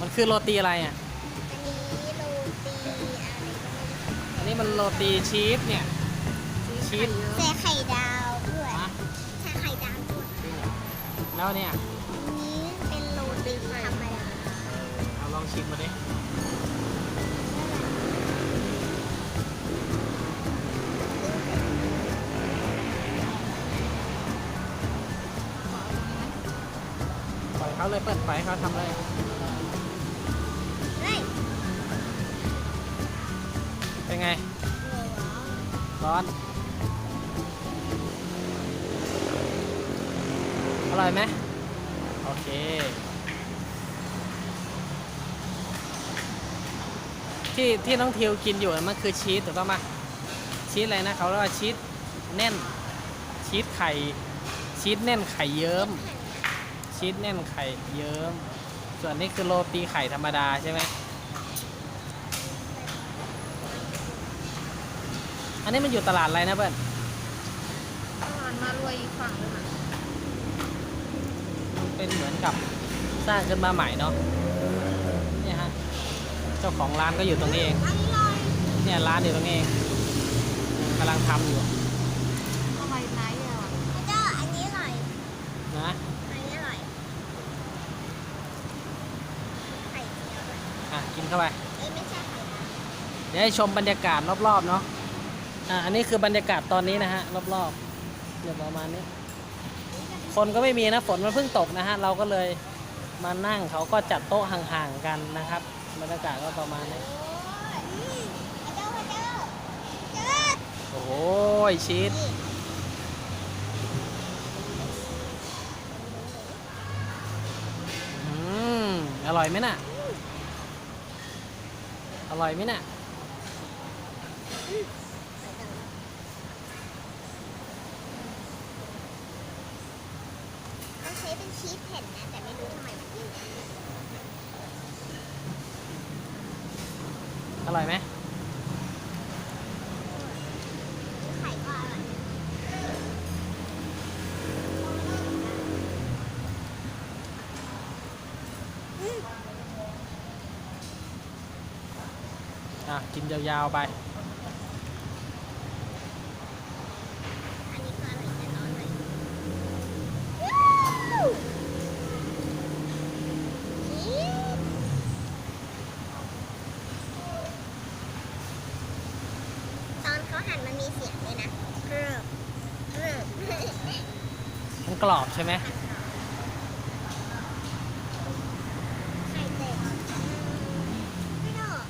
มันคือโรตีอะไรอะ อันนี้โรตีอะไรก็ไม่รู้อันนี้มันโรตีชีสเนี่ย ชีสใส่ไข่ดาวด้วยนะใส่ไข่ดาวด้วยแล้วเนี่ยอันนี้เป็นโรตีธรรมดาเอาลองชิมมาดิปล่อยเขาเลยเปิดไฟเขาทำเลย ไง ร้อน อร่อยไหมโอเค ที่ที่น้องทิวกินอยู่มันคือชีสถูกต้องไหมชีสอะไรนะเขาเรียกว่าชีสแน่น ชีสไข่ ชีสแน่นไข่เยิ้ม ชีสแน่นไข่เยิ้ม ส่วนนี้คือโรตีไข่ธรรมดาใช่ไหม นนี้มันอยู่ตลาดอะไรนะเพื่อนตลาดมารวยอีกฝั่งนึงอะมันเป็นเหมือนกับสร้างขึ้นมาใหม่เนาะเนี่ยฮะเจ้าของร้านก็อยู่ตรงนี้เองอร่อยเนี่ยร้านอยู่ตรงนี้เองกำลังทำอยู่ทำไมไนท์อะแล้วก็อันนี้อร่อยนะอันนี้อร่อยไข่เจียวด้วยอะกินเข้าไปเอ้ยไม่ใช่ไข่ดาวเดี๋ยวให้ชมบรรยากาศรอบๆเนาะ อะอันนี้คือบรรยากาศตอนนี้นะฮะรอบๆเดี๋ยวประมาณนี้ คนก็ไม่มีนะฝนมันเพิ่งตกนะฮะเราก็เลยมานั่งเขาก็จัดโต๊ะห่างๆกันนะครับ บรรยากาศก็ประมาณนี้โอ้ยอืมพระเจ้าพระเจ้าเจ้าโหชีสอืมอร่อยไหมน่ะ อร่อยไหมน่ะ เขาใช้เป็นชีสแผ่นนะ แต่ไม่รู้ทำไมมันยืดอร่อยไหมไข่ก็อร่อยอะ กินยาวๆไป อันนี้ก็อร่อยแต่ร้อนหน่อยชีสตอนเขา หั่นมันมีเสียงด้วยนะเริ่มเริ่มมันกรอบใช่ไหมไข่เต็มไม่ดอก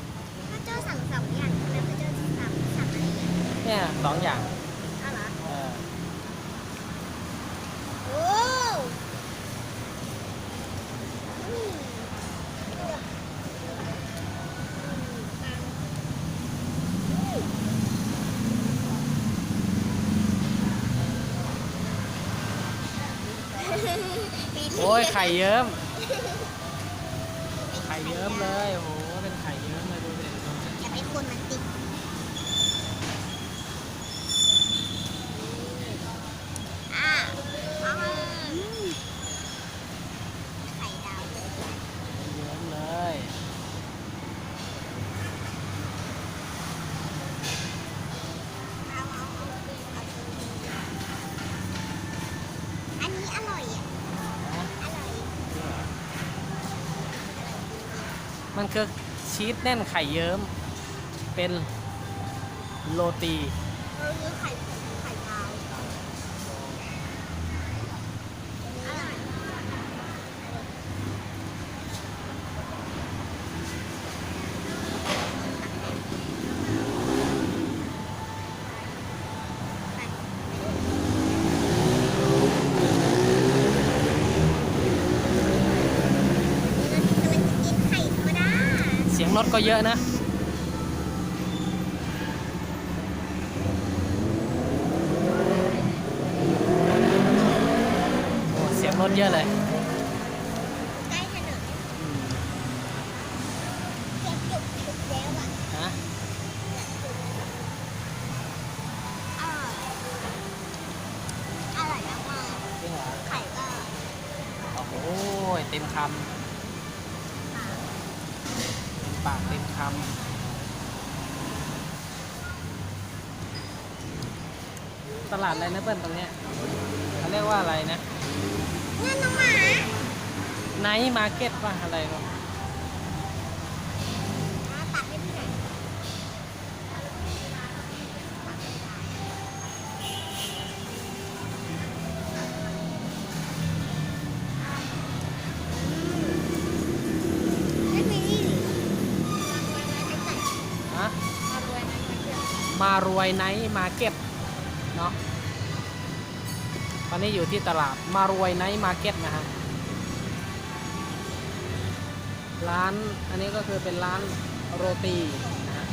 พระเจ้าสั่งสองอย่างทำไมพระเจ้าสั่งสั่งอะไรอย่างเนี่ยสองอย่าง อ้าวเหรอ เออ โอ้อืมมี โอ้ยไข่เยิ้ม ไข่เยิ้มเลย โอ้โห เป็นไข่เยิ้มเลยดูดิอย่าไปคนมันติด คือชีสแน่นไข่เยิ้ม เป็นโรตี เราเลือไข่ไข่ดาวอร่อยเรากำลังจะกินไข่ธรรมดา เสียงร ถก็เยอะนะ เสียงรถเยอะเลย ใกล้ถนนเก็บจุกจุกแล้วอะ ฮะ อร่อยอร่อยมาก จริงเหรอ ๆไข่ก็ โอ้โห เต็มค ปลาำ ปากเต็มคำตลาดอะไรนะเปิ้ลตรงเนี้ยเขาเรียกว่าอะไรนะนั่นน้องหมาไนท์มาร์เก็ตป่ะอะไรก็ตัารวยไนท์มาเก็ตเนาะตอนนี้อยู่ที่ตลาดมารวยไนท์มาเก็ตนะฮะร้านอันนี้ก็คือเป็นร้านโรตีนะฮะ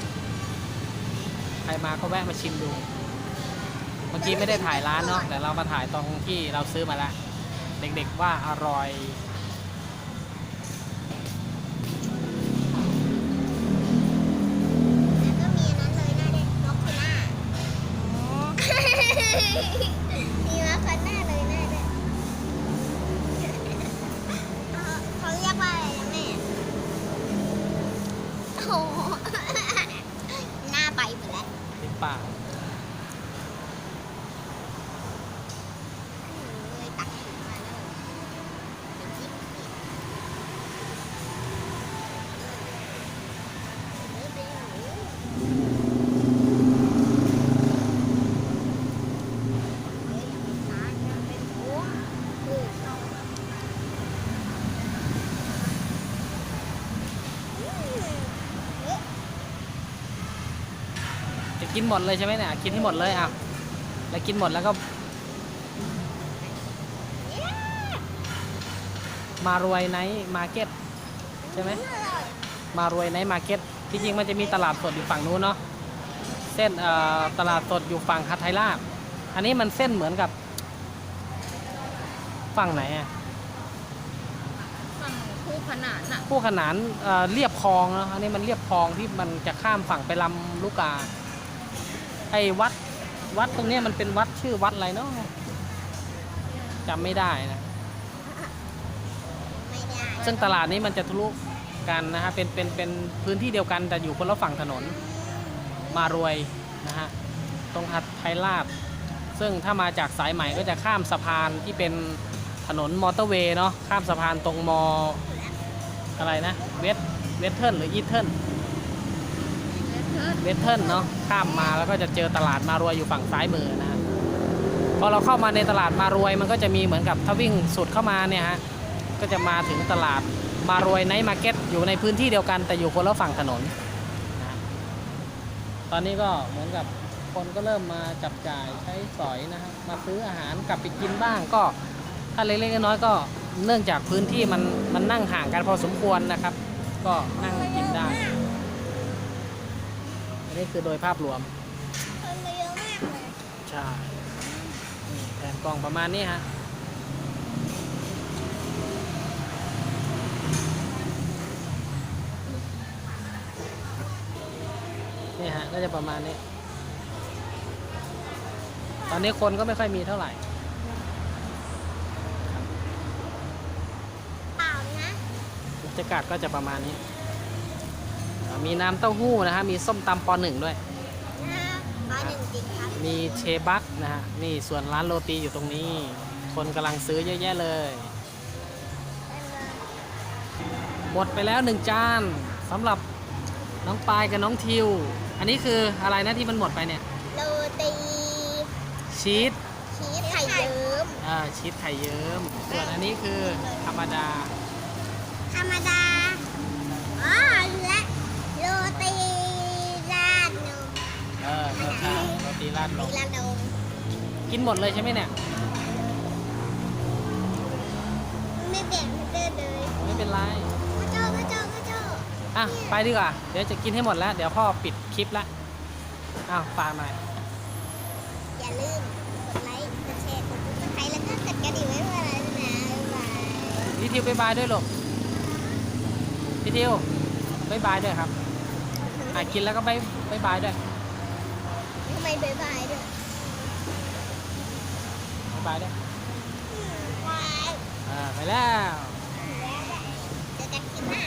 ใครมาก็แวะมาชิมดูเมื่อกี้ไม่ได้ถ่ายร้านเนาะแต่เรามาถ่ายตรงที่เราซื้อมาแล้วเด็กๆว่าอร่อย มีมาคันหน้าเลยหน้าเด็กเขาเรียกว่าอะไรนะแม่โอ้โหหน้าไปหมดแล้วปีนป่าก เลยตักถุงมาแล้วเดี๋ยวจิ๊บเออไปหนูเอ้ยอย่าไปตายอย่าไปโอ้โหเอาอืมเอ๊ะ จะ กินหมดเลยใช่ไหมเนี่ยกินให้หมดเลยอะแล้วกินหมดแล้วก็เนี่ยมารวยไนท์มาร์เก็ตใช่ไหมอร่อยมารวยไนท์มาร์เก็ตที่จริงมันจะมีตลาดสดอยู่ฝั่งนู้นเนาะเส้นเอ่อตลาดสดอยู่ฝั่งคัทไทยราชอันนี้มันเส้นเหมือนกับ ฝั่งไหนอะฝั่งคู่ขนานอะคู่ขนานเอ่อเรียบคลองเนาะอันนี้มันเรียบคลองที่มันจะข้ามฝั่งไปลำลูกกา ไอ้วัดวัดตรงเนี้ยมันเป็นวัดชื่อวัดอะไรเนาะจำไม่ได้นะไม่ได้ซึ่งตลาดนี้มันจะทะลุกันนะฮะเป็นเป็นเป็นพื้นที่เดียวกันแต่อยู่คนละฝั่งถนนมารวยนะฮะตรงหัดไทยราชซึ่งถ้ามาจากสายใหม่ก็จะข้ามสะพานที่เป็นถนนมอเตอร์เวย์เนาะข้ามสะพานตรงมออะไรนะเวสเวสเทิร์นหรืออีเทิร์น เลต์เวสเทิร์นเนาะข้ามมาแล้วก็จะเจอตลาดมารวยอยู่ฝั่งซ้ายมือนะฮะพอเราเข้ามาในตลาดมารวยมันก็จะมีเหมือนกับถ้าวิ่งสุดเข้ามาเนี่ยฮะก็จะมาถึงตลาดมารวยไนท์มาร์เก็ตอยู่ในพื้นที่เดียวกันแต่อยู่คนละฝั่งถนนนะตอนนี้ก็เหมือนกับคนก็เริ่มมาจับจ่ายใช้สอยนะฮะมาซื้ออาหารกลับไปกินบ้างก็ถ้าเล็กๆน้อยๆก็เนื่องจากพื้นที่มันมันนั่งห่างกันพอสมควรนะครับ ก็นั่ง นได้อันนี้คือโดยภาพรวมคนเยอะมากเลยใช่นี่แผนกล่องประมาณนี้ฮะนี่ฮะก็จะประมาณนี้ ตอนนี้คนก็ไม่ค่อยมีเท่าไหร่เปล่านะบรรยากาศก็จะประมาณนี้อ่า มีน้ำเต้าหู้นะฮะ มีส้มตำปอหนึ่งด้วยนะร้อยหนึ่งจริงครับ มีเชบักนะฮะ นี่ส่วนร้านโรตีอยู่ตรงนี้ คนกำลังซื้อเยอะแยะเลย หมดไปแล้วหนึ่งจานสำหรับน้องปายกับน้องทิว อันนี้คืออะไรนะที่มันหมดไปเนี่ย โรตีชีส ชีสไข่เยิ้มอ่าชีสไข่เยิ้ม ส่วนอันนี้คือธรรมดา ธรรมดา ตีราดนตีมราดนมกินหมดเลยใช่ไหมเนี่ย ไม่แบ่งให้เดินเลยไม่เป็นไรพระเจ้าพระเจ้าพระเจ้าอะ ไปดีกว่า เดี๋ยวจะกินให้หมดแล้ว เดี๋ยวพ่อปิดคลิปละอ้าวฝากหน่อย อย่าลืมกดไลค์ กดแชร์ กดติดตามแล้วก็กดกระดิ่งไว้เพื่ออะไรนะบ๊ายบายพี่ทิวบายบายด้วยลูกพี่ทิวบายบายด้วยครับอะกินแล้วก็บายบายบายด้วยท ทำไมบายบายด้วยบายบายด้วยบายอ่าไปแล้ว เดี๋ยวจะกินหน้า